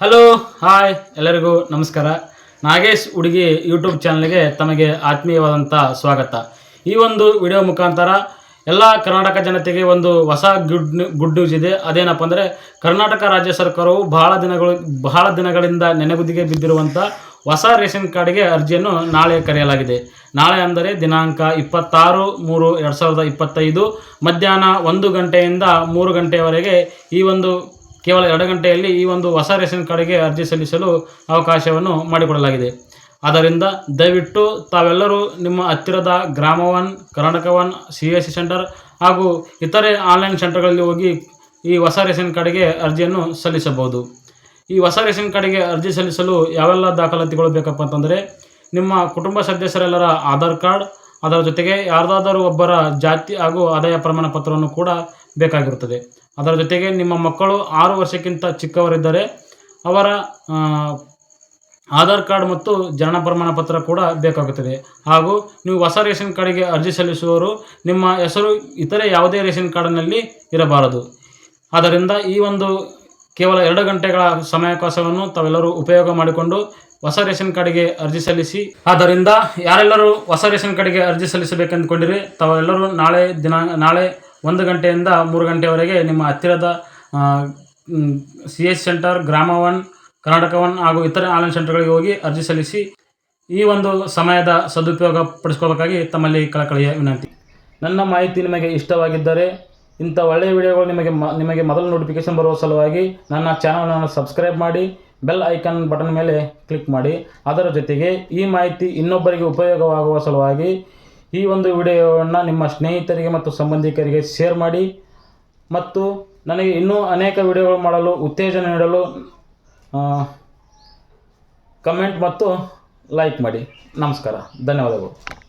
Hello hi ಎಲ್ಲರಿಗೂ ನಮಸ್ಕಾರ. ನಾಗೇಶ್ ಹುಡುಗಿ ಯೂಟ್ಯೂಬ್ ಚಾನಲ್ಗೆ ತಮಗೆ ಆತ್ಮೀಯವಾದಂಥ ಸ್ವಾಗತ. ಈ ಒಂದು ವಿಡಿಯೋ ಮುಖಾಂತರ ಎಲ್ಲ ಕರ್ನಾಟಕ ಜನತೆಗೆ ಒಂದು ಹೊಸ ಗುಡ್ ಗುಡ್ ನ್ಯೂಸ್ ಇದೆ. ಅದೇನಪ್ಪ ಅಂದರೆ ಕರ್ನಾಟಕ ರಾಜ್ಯ ಸರ್ಕಾರವು ಬಹಳ ದಿನಗಳು, ಬಹಳ ದಿನಗಳಿಂದ ನೆನೆಗುದಿಗೆ ಬಿದ್ದಿರುವಂಥ ಹೊಸ ರೇಷನ್ ಕಾರ್ಡ್ಗೆ ಅರ್ಜಿಯನ್ನು ನಾಳೆ ಕರೆಯಲಾಗಿದೆ. ನಾಳೆ ಅಂದರೆ ದಿನಾಂಕ ಇಪ್ಪತ್ತಾರು ಮೂರು ಎರಡು ಸಾವಿರದ ಇಪ್ಪತ್ತೈದು, ಮಧ್ಯಾಹ್ನ ಒಂದು ಗಂಟೆಯಿಂದ ಮೂರು ಗಂಟೆಯವರೆಗೆ ಈ ಒಂದು ಕೇವಲ ಎರಡು ಗಂಟೆಯಲ್ಲಿ ಈ ಒಂದು ಹೊಸ ರೇಷನ್ ಕಾರ್ಡ್ಗೆ ಅರ್ಜಿ ಸಲ್ಲಿಸಲು ಅವಕಾಶವನ್ನು ಮಾಡಿಕೊಡಲಾಗಿದೆ. ಆದ್ದರಿಂದ ದಯವಿಟ್ಟು ತಾವೆಲ್ಲರೂ ನಿಮ್ಮ ಹತ್ತಿರದ Grama one Karnataka one C S C centre ಹಾಗೂ ಇತರೆ ಆನ್ಲೈನ್ ಸೆಂಟರ್ಗಳಲ್ಲಿ ಹೋಗಿ ಈ ಹೊಸ ರೇಷನ್ ಕಾರ್ಡ್ಗೆ ಅರ್ಜಿಯನ್ನು ಸಲ್ಲಿಸಬಹುದು. ಈ ಹೊಸ ರೇಷನ್ ಕಾರ್ಡ್ಗೆ ಅರ್ಜಿ ಸಲ್ಲಿಸಲು ಯಾವೆಲ್ಲ ದಾಖಲಾತಿಗಳು ಬೇಕಪ್ಪ ಅಂತಂದರೆ, ನಿಮ್ಮ ಕುಟುಂಬ ಸದಸ್ಯರೆಲ್ಲರ ಆಧಾರ್ ಕಾರ್ಡ್, ಅದರ ಜೊತೆಗೆ ಯಾರದಾದರೂ ಒಬ್ಬರ ಜಾತಿ ಹಾಗೂ ಆದಾಯ ಪ್ರಮಾಣ ಪತ್ರವನ್ನು ಕೂಡ ಬೇಕಾಗಿರುತ್ತದೆ. ಅದರ ಜೊತೆಗೆ ನಿಮ್ಮ ಮಕ್ಕಳು ಆರು ವರ್ಷಕ್ಕಿಂತ ಚಿಕ್ಕವರಿದ್ದರೆ ಅವರ ಆಧಾರ್ ಕಾರ್ಡ್ ಮತ್ತು ಜನನ ಪ್ರಮಾಣ ಪತ್ರ ಕೂಡ ಬೇಕಾಗುತ್ತದೆ. ಹಾಗೂ ನೀವು ಹೊಸ ರೇಷನ್ ಕಾರ್ಡಿಗೆ ಅರ್ಜಿ ಸಲ್ಲಿಸುವವರು ನಿಮ್ಮ ಹೆಸರು ಇತರೆ ಯಾವುದೇ ರೇಷನ್ ಕಾರ್ಡ್ನಲ್ಲಿ ಇರಬಾರದು. ಆದ್ದರಿಂದ ಈ ಒಂದು ಕೇವಲ ಎರಡು ಗಂಟೆಗಳ ಸಮಯಾವಕಾಶವನ್ನು ತಾವೆಲ್ಲರೂ ಉಪಯೋಗ ಮಾಡಿಕೊಂಡು ಹೊಸ ರೇಷನ್ ಕಾರ್ಡಿಗೆ ಅರ್ಜಿ ಸಲ್ಲಿಸಿ. ಆದ್ದರಿಂದ ಯಾರೆಲ್ಲರೂ ಹೊಸ ರೇಷನ್ ಕಾರ್ಡಿಗೆ ಅರ್ಜಿ ಸಲ್ಲಿಸಬೇಕೆಂದುಕೊಂಡಿರಿ, ತಾವೆಲ್ಲರೂ ನಾಳೆ ದಿನ, ನಾಳೆ ಒಂದು ಗಂಟೆಯಿಂದ ಮೂರು ಗಂಟೆವರೆಗೆ ನಿಮ್ಮ ಹತ್ತಿರದ C S centre, Grama one, Karnataka one ಹಾಗೂ ಇತರೆ ಆನ್ಲೈನ್ ಸೆಂಟರ್ಗಳಿಗೆ ಹೋಗಿ ಅರ್ಜಿ ಸಲ್ಲಿಸಿ ಈ ಒಂದು ಸಮಯದ ಸದುಪಯೋಗ ಪಡಿಸ್ಕೋಬೇಕಾಗಿ ತಮ್ಮಲ್ಲಿ ಕಳಕಳಿಯ ವಿನಂತಿ. ನನ್ನ ಮಾಹಿತಿ ನಿಮಗೆ ಇಷ್ಟವಾಗಿದ್ದರೆ ಇಂಥ ಒಳ್ಳೆಯ ವಿಡಿಯೋಗಳು ನಿಮಗೆ ನಿಮಗೆ ಮೊದಲು ನೋಟಿಫಿಕೇಶನ್ ಬರುವ ಸಲುವಾಗಿ ನನ್ನ ಚಾನಲನ್ನು ಸಬ್ಸ್ಕ್ರೈಬ್ ಮಾಡಿ ಬೆಲ್ ಐಕಾನ್ ಬಟನ್ ಮೇಲೆ ಕ್ಲಿಕ್ ಮಾಡಿ. ಅದರ ಜೊತೆಗೆ ಈ ಮಾಹಿತಿ ಇನ್ನೊಬ್ಬರಿಗೆ ಉಪಯೋಗವಾಗುವ ಸಲುವಾಗಿ ಈ ಒಂದು ವಿಡಿಯೋವನ್ನು ನಿಮ್ಮ ಸ್ನೇಹಿತರಿಗೆ ಮತ್ತು ಸಂಬಂಧಿಕರಿಗೆ ಶೇರ್ ಮಾಡಿ. ಮತ್ತು ನನಗೆ ಇನ್ನೂ ಅನೇಕ ವಿಡಿಯೋಗಳು ಮಾಡಲು ಉತ್ತೇಜನ ನೀಡಲು ಕಮೆಂಟ್ ಮತ್ತು ಲೈಕ್ ಮಾಡಿ. ನಮಸ್ಕಾರ. ಧನ್ಯವಾದಗಳು.